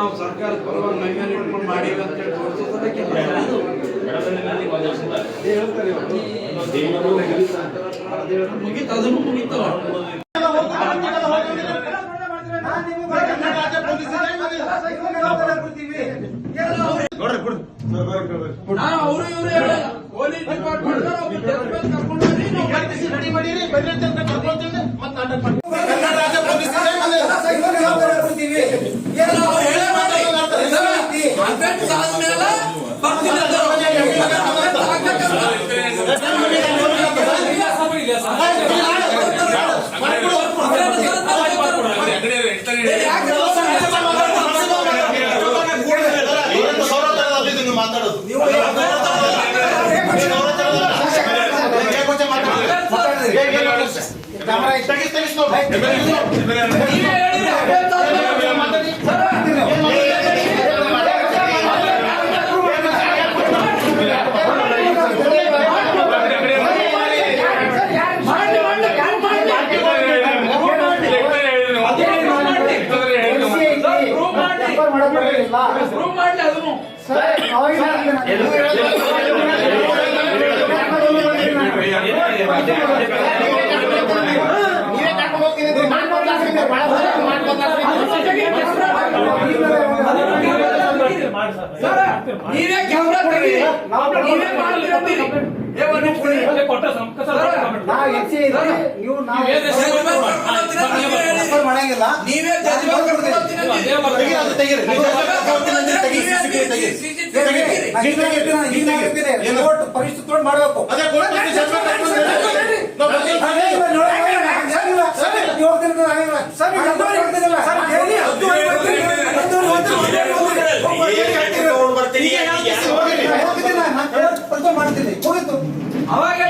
ನಾವು ಸರ್ಕಾರ ಪರವಾಗಿ ಮೈ ಮೇಲೆ ಇಟ್ಕೊಂಡು ಮಾಡೀವಿ ಅಂತ ಹೇಳಿ ತೋರಿಸೋದಕ್ಕೆ ಮುಗೀತು ಅದನ್ನು ನಾನು ಅವರು ಇವರು ಹೇಳಲ್ಲ ಪೊಲೀಸ್ ಡಿಪಾರ್ಟ್ಮೆಂಟ್ ಒಬ್ಬ ಜಡ್ಜ್ ಮೇಲೆ ಕರ್ಕೊಂಡು ಬರ್ರಿ, ನಾವು ಬರ್ತೀವಿ. ನಾವು ಹೇಳೇ ಮಾಡಿ. ಅಫೆನ್ಸ್ ಆದ್ಮೇಲೆ ಬರ್ತೀನಿ ಅಂತ. ಅಫೆನ್ಸ್ ಆಗ್ಬೇಕಂತ. ಏ, ಯಾಕೆ ನೀವೇ ಹೇಳಿರಿ, ಅಫೆನ್ಸ್ ಆದ್ಮೇಲೆ ಪ್ರೂವ್ ಮಾಡಿ ಪ್ರೂವ್ ಮಾಡ್ಲಿ ಅದನ್ನು ನೀವೇ ಕ್ಯಾಮ್ರಾ ತೆಗಿ ನೀವೇ ಏ, ಒಂದ್ ಇರಿ. ನೀವು ನಾವು. ಮಾಡಂಗಿಲ್ಲ. ಅದು ತೆಗೀರಿ. ತೆಗೀರಿ, ತೆಗೀರಿ, ತೆಗೀರಿ. CCTV ತೆಗೀರಿ. ತೆಗೀರಿ. ನಾನು ಹಿಂದೆ ಹೇಳ್ತೀನಿ, ನಾನು ಹಿಂದೆ ಹೇಳ್ತೀನಿ. ಏನು? ಕೋರ್ಟ್ ಪರಿಸ್ಥಿತಿ ನೋಡಿ ಮಾಡ್ಬೇಕು ಅದೇ ಕೋರ್ಟ್ ಪರಿಸ್ಥಿತಿ ಜಡ್ಜ್ಮೆಂಟ್ ಕರ್ಕೊಂಡು ಹೋಗ್ರಿ. ನಾವು ಬರ್ತೀವಿ. ಹಾಗೇನಿಲ್ಲ, ನೋಡಿ, ಹಾಗೇನಿಲ್ಲ. ನೀವು ಹೋಗ್ತಿರೋದು ಹಾಗೇನಿಲ್ಲ. ಸರ್, ನೀವು ಹತ್ತುವರೆ ಹೋಗ್ತಿರಲ್ಲ. ಸರ್, ಹೇಳಿ, ಹತ್ತುವರೆ ಹೋಗ್ತೀರಿ. ಹತ್ತುವರೆ ಹೋಗ್ತೀರಿ, ಹತ್ತುವರೆ ಹೋಗ್ತೀರಿ. ಈಗ ಹೇಳ್ತೀರಿ, ಅವ್ರು ಬರ್ತೀನಿ. ಈಗ ಯಾಕೆ ಹೋಗಿರಿ? ನಾನು ಹೋಗ್ತೀನಿ, ನಾನು ನಾನು ಕೋರ್ಟ್ ಪರಿಸ್ಥಿತಿ ಮಾಡ್ತೀನಿ ಮುಗೀತು ಅವಾಗ ಏನಂದ್ರಿ ಅವಾಗ ಹೇಳ್ತಂದಿವಿ ಅವಾಗ ಕೇಳ್ದಂಗೆ ಬರ್ತೀವಿ. ನೀವು ಹೋಗ್ಬೇಕಂದ್ರೆ ನಾನು ಕೆಳಗಿರಲಿ ಏ, ಇಲ್ಲ. ಕರ್ಕೊಂಡು ಹೋಗ್ತೀನಿ ಅಂತೀರಿ. ಕರ್ಕೊಂಡು ಹೋಗ್ತೀನಿ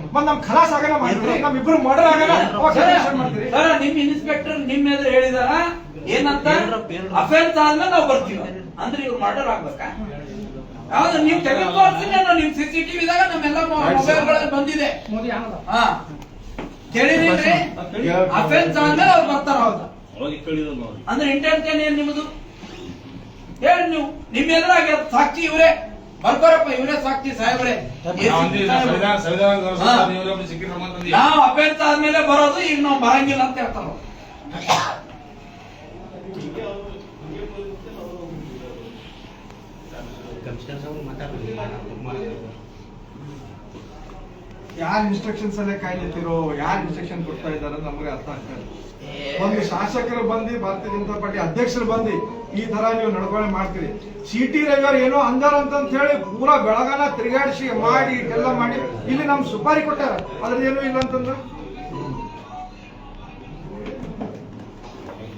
ಅಲ್ಲ ಮತ್ ನಮ್ ಖಲಾಸ್ ಆಗಲ್ಲ ಇಬ್ರು ಮರ್ಡರ್ ಆಗಲ್ಲ. ಅವಾಗ ಸೆಲೆಬ್ರೇಷನ್ ಮಾಡ್ತೀರಿ? ಸರ ನಿಮ್ ಇನ್ಸ್ಪೆಕ್ಟರ್ ನಿಮ್ ಎದುರು ಹೇಳಿದಾರ? ಏನಂತ? ಅಫೆನ್ಸ್ ಆದ್ಮೇಲೆ ನಾವು ಬರ್ತೀವಿ. ಅಂದ್ರೆ ಇವ್ರು ಮರ್ಡರ್ ಆಗ್ಬೇಕಾ? ಹೌದು ನೀವು ತೆಗೆದು ತೋರಿಸ್ತೀನಿ ನಾನು ನಿಮ್ ಸಿಸಿಟಿವಿದಾಗ ನಮ್ಮೆಲ್ಲ ಮೊಬೈಲ್ಗಳಲ್ಲಿ ಬಂದಿದೆ. ಹಾ. ಕೇಳಿದ್ರಿ ಅಫೆನ್ಸ್ ಆದ್ಮೇಲೆ ಅವ್ರು ಬರ್ತಾರ. ಹೌದಾ. ಅಂದ್ರೆ ಇಂಟೆನ್ಷನ್ ಏನ್ ನಿಮ್ಮದು ಹೇಳಿ ನೀವು. ನಿಮ್ಮ ಎದುರಾಗ ಸಾಕ್ಷಿ ಇವರೇ. ಬರ್ಕೋರಪ್ಪ ಇವನೇ ಸಾಕ್ತಿ ಸಾಹೇಬ್ರೆ. ನಾವು ಅಭ್ಯರ್ಥ ಆದ್ಮೇಲೆ ಬರೋದು ಈಗ ನಾವು ಬರಂಗಿಲ್ಲ ಅಂತ ಹೇಳ್ತಾರ ಯಾರ ಇನ್ಸ್ಟ್ರಕ್ಷನ್ಸ್ ಅಲ್ಲೇ ಕಾಯ್ದಿರೋ ಯಾರ್ ಇನ್ಸ್ಟ್ರಕ್ಷನ್ ಕೊಡ್ತಾ ಇದಾರೆ ನಮ್ಗೆ ಅರ್ಥ ಆಗ್ತದೆ ಒಂದು ಶಾಸಕರು ಬಂದು ಭಾರತೀಯ ಜನತಾ ಪಾರ್ಟಿ ಅಧ್ಯಕ್ಷರು ಬಂದು ಈ ತರ ನೀವು ನಡ್ಕೊಳ್ಳೆ ಮಾಡ್ತೀರಿ. ಸಿ ಟಿ ರವಿಯವ್ರು ಏನೋ ಅಂದಾರ ಅಂತ ಹೇಳಿ ಪೂರಾ ಬೆಳಗಾನ ತಿರುಗಾಡಿಸಿ ಮಾಡಿ ಎಲ್ಲ ಮಾಡಿ ಇಲ್ಲಿ ನಮ್ ಸುಪಾರಿ ಕೊಟ್ಟಾರ. ಅದ್ರದ್ದು ಏನೂ ಇಲ್ಲ ಅಂತಂದ್ರೆ.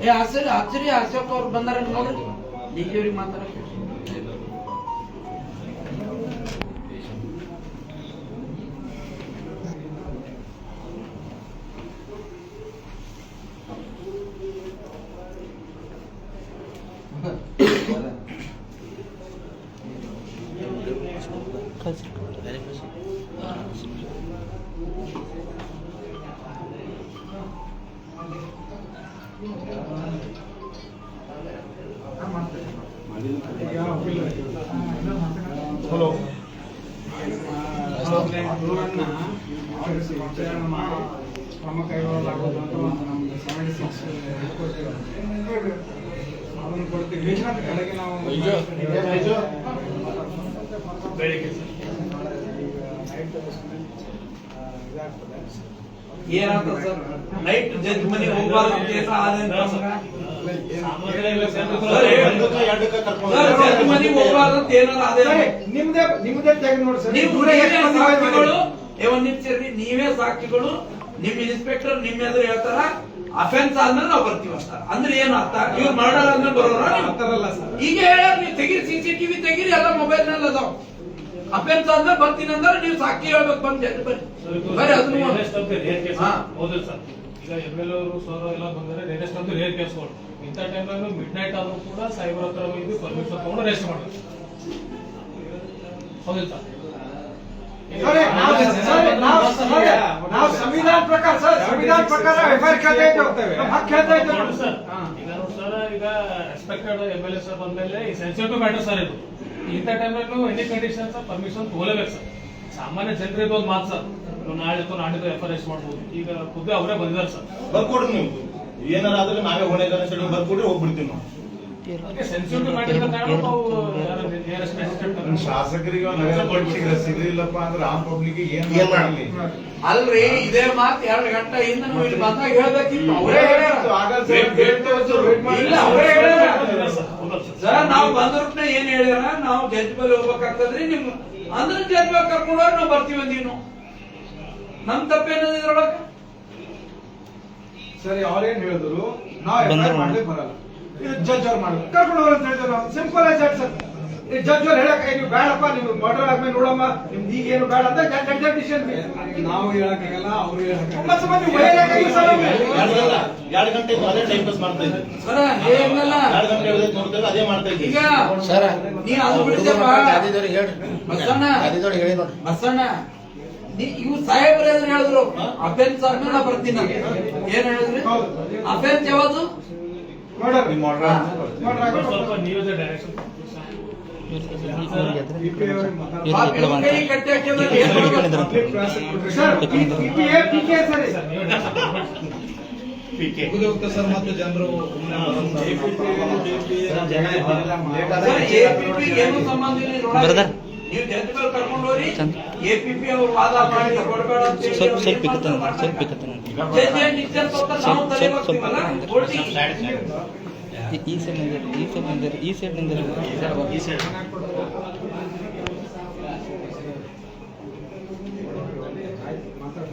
ಏ ಆಶ್ಚರ್ಯ ಆಶ್ಚರ್ಯ ಅಶೋಕ್ ಅವ್ರು ಬಂದಾರ ನೋಡ್ರಿ ಡಿ ಕೆ ಅವ್ರಿಗೆ ಮಾತಾಡಕ್ಕೆ ಹಲೋ ಕ್ರಮ ಕೈಗೊಳ್ಳಲಾಗುವುದು ಅಂತ ಒಂದು ನಮ್ದು ಸೆವೆಂಟಿ ಸಿಕ್ಸ್ ಅದನ್ನು ಕೊಡ್ತೀವಿ ನಾವು ಬೆಳಿಗ್ಗೆ ಏನಾಗ್ತದ ಸರ್. ನೈಟ್ ಜಡ್ಜ್ ಮನೆಗೆ ಹೋಗ್ಬಾರ್ದು ಕೇಸ ಆದಂತ ನಿಮ್ದೇ ನಿಮ್ದೇ ತೆಗೆದು ನೋಡಿ ಸರ್. ನೀವು ಸಾಕ್ಷಿಗಳು? ನಿಮ್ ಇನ್ಸ್ಪೆಕ್ಟರ್ ನಿಮ್ ಎದುರು ಹೇಳ್ತಾರ. ಅಫೆನ್ಸ್ ಆದ್ಮೇಲೆ ನಾವು ಬರ್ತೀವಿ ಅಂತ ಅಂದ್ರೆ ಏನು ಅರ್ಥ? ಇವ್ರು ಮರ್ಡರ್ ಆದ್ಮೇಲೆ ಬರೋರ ಆ ಸರ್. ಈಗ ಹೇಳ ನೀವು ತೆಗೀರಿ ಸಿಸಿಟಿವಿ ತೆಗೀರಿ ಎಲ್ಲ ಮೊಬೈಲ್ನಲ್ಲಿ ಅದಾವ. ಅಫೆನ್ಸ್ ಆದ್ಮೇಲೆ ಬರ್ತೀನಿ ಅಂದ್ರೆ ನೀವು ಸಾಕ್ಷಿ ಹೇಳ್ಬೇಕು. ಬಂದ್ ಬರ್ರಿ ಬರ್ರಿ ಅದನ್ನು ಒಂದು- ಹಾ. ಹೌದಿಲ್ಲ ಸರ್. ಈಗ ಎಂ ಎಲ್ ಅವರು ಸರ್ ಎಲ್ಲ ಬಂದರೆ ಲೇಟೆಸ್ಟ್ ಅಂತೂ ರೇರ್ ಕೇಸ್ಗಳು ಇಂಥ ಟೈಮ್ನಾಗ ಮಿಡ್ ನೈಟ್ ಆದರೂ ಕೂಡ ಸೈಬರ್ ಹತ್ರ ಹೋಗಿ ಪರ್ಮಿಷನ್ ತಗೊಂಡು ರೆಸ್ಟ್ ಮಾಡಬೇಕು. ಹೌದಿಲ್ಲ ಸರ್ ಸರಿ, ನಾವು- ಸರಿ, ನಾವು- ಸಂವಿಧಾನ ಪ್ರಕಾರ ಸರ್ ಸಂವಿಧಾನ ಪ್ರಕಾರ ಎಫ್ಐಆರ್ ಕೇಳ್ತಾ ಇದ್ದೇವೆ ನಮ್ಮ ಹಕ್ಕು ಕೇಳ್ತಾ ಇದ್ದೇವೆ ಸರ್? ಹಾ. ಈಗ ನೋಡಿ ಸರ್ ಈಗ respected M L A sir ಬಂದಮೇಲೆ ಈ ಸೆನ್ಸಿಟಿವ್ ಮ್ಯಾಟರ್ ಸರ್ ಇದು. ಇಂಥ ಟೈಮ್ನಾಗೂ ಎನಿ ಕಂಡೀಷನ್ಸ್ ಪರ್ಮಿಷನ್ ತಗೊಲೇಬೇಕು ಸರ್. ಸಾಮಾನ್ಯ ಜನರಿಗೆ ಒಂದು ಮಾತು ಸರ್. ನಾಳೆ ಕೊ ನಾಡಿದ್ದು ಎಫ್ ಐ ಮಾಡ್ಬೋದು. ಈಗ ಖುದ್ದು ಅವರೇ ಬಂದಿದ್ದಾರೆ ಸರ್. ಬರ್ಕೊಡ್ರಿ ನೀವು. ಏನಾರ ಆದ್ರೆ ನಾವೇ ಹೊಣೆಗಾರ ಸೈಡ್ ಬರ್ಕೊಡ್ರಿ ಹೋಗ್ಬಿಡ್ತೀವಿ ನಾವು. ಶಾಸಕರಿಗೆ ಸಿಗಲಿಲ್ಲಪ್ಪ ಅಂದ್ರೆ ಆಮ್ ಪಬ್ಲಿಕ್ ಏನ್ ಮಾಡಲಿ? ಅಲ್ರಿ ಇದೇ ಮಾತು ಎರಡು ಗಂಟೆ ಹಿಂದೆ ನಾವು ಇಲ್ಲಿ ಬಂದಾಗ ಹೇಳ್ಬೇಕಿತ್ತು. ಅವರೇ ಇಲ್ಲ ಅವರೇ ಸರ್ ನಾವು ಬಂದ್ರೇ ಏನ್ ಹೇಳ್ಯಾರ? ನಾವು ಜಡ್ಜ್ ಬಲ್ಲಿ ಹೋಗ್ಬೇಕಾಗ್ತದ್ರಿ ನಿಮ್ ಅಂದ್ರೆ ಜಡ್ಜ್ ಮೇಲೆ ಕರ್ಕೊಂಡು ಹೋಗಿ ನಾವು ಬರ್ತೀವಿ ಅಂದೀವಿ ನಮ್ ತಪ್ಪೇನದ ಇದ್ರೊಳಗೆ? ಸರಿ ಅವ್ರೇನ್ ಹೇಳಿದ್ರು? ನಾವ್ ಎಫ್ಐಆರ್ ಮಾಡ್ಲಿಕ್ಕೆ ಬರಲ್ಲ. ಇದು ಜಡ್ಜ್ ಅವ್ರು ಮಾಡ್ಬೇಕು. ಕರ್ಕೊಂಡು ಹೋಗ್ರಿ ಅಂತ ಹೇಳಿದ್ರು. ನಾವು ಸಿಂಪಲ್ ಆಗಿ ಜಡ್ಜ್ ಸರ್ ಈ ಜಡ್ಜ್ ಅವ್ರು ಹೇಳಕ್ ನೀವು ಬೇಡಪ್ಪ ನೀವು ಮರ್ಡರ್ ಆದ್ಮೇಲೆ ನೋಡಮ್ಮ ನಿಮ್ದು ಈಗ ಏನು ಬೇಡ ಅಂತ ಜಡ್ಜ್ ಡಿಸಿಷನ್ ನಾವು ಹೇಳಕ್ಕಾಗಲ್ಲ ಅವ್ರು ಹೇಳಕ್ಕಾಗಲ್ಲ. ಎರಡು ಗಂಟೆ ಎರಡು ಗಂಟೆ ಇದ್ದು ಅದೇ ಟೈಮ್ ಪಾಸ್ ಮಾಡ್ತಾ ಇದ್ವಿ ಸರ ಹೇಗಲ್ಲ ಎರಡು ಗಂಟೆ ಹೇಳಿದ್ರೆ ನೋಡ್ತೇವೆ ಅದೇ ಮಾಡ್ತಾ ಇದ್ವಿ ಈಗ ಸರ ನೀ ಅದು ಗಾದಿದವ್ರಿಗೆ ಹೇಳ್ರಿ ಬಸಣ್ಣ. ಗಾದಿದವ್ರಿಗೆ ಹೇಳಿ ನೋಡಿ. ಬಸಣ್ಣ. ನೀ- ಇವ್ರು ಸಾಹೇಬ್ರು ಏನ್ ಹೇಳಿದ್ರು ಅಫೆನ್ಸ್ ಆದ್ಮೇಲೆ ನಾ ಬರ್ತೀನಿ ನಮ್ಗೆ ಏನ್ ಹೇಳಿದ್ರಿ. ಅಫೆನ್ಸ್ ಪ್ರಾಸಿಕ್ಯೂಟರ್ ಸರ್ ಮತ್ತು ಜನರು ಏನು ಸಂಬಂಧ. ನೀವು ಜಡ್ಜ್ ಮೇಲೆ ಕರ್ಕೊಂಡು ಹೋಗ್ರಿ. ಚಂದ. ಎಪಿಪಿ ಅವ್ರು ವಾದ ಮಾಡಿ ಕೊಡಬೇಡ ಅಂತ ಸ್ವಲ್ಪ ಸ್ವಲ್ಪ? ಸ್ವಲ್ಪ ನಾವು ತಲೆ ಹೋಗ್ತೀವಲ್ಲ, ಈ ಸೈಡ್ ಈ ಸೈಡ್ ನಿಂದಿರಿ ಈ ಸೈಡ್ ನಿಂದಿರಿ ಈ ಸೈಡ್ ಮಾತಾಡಿ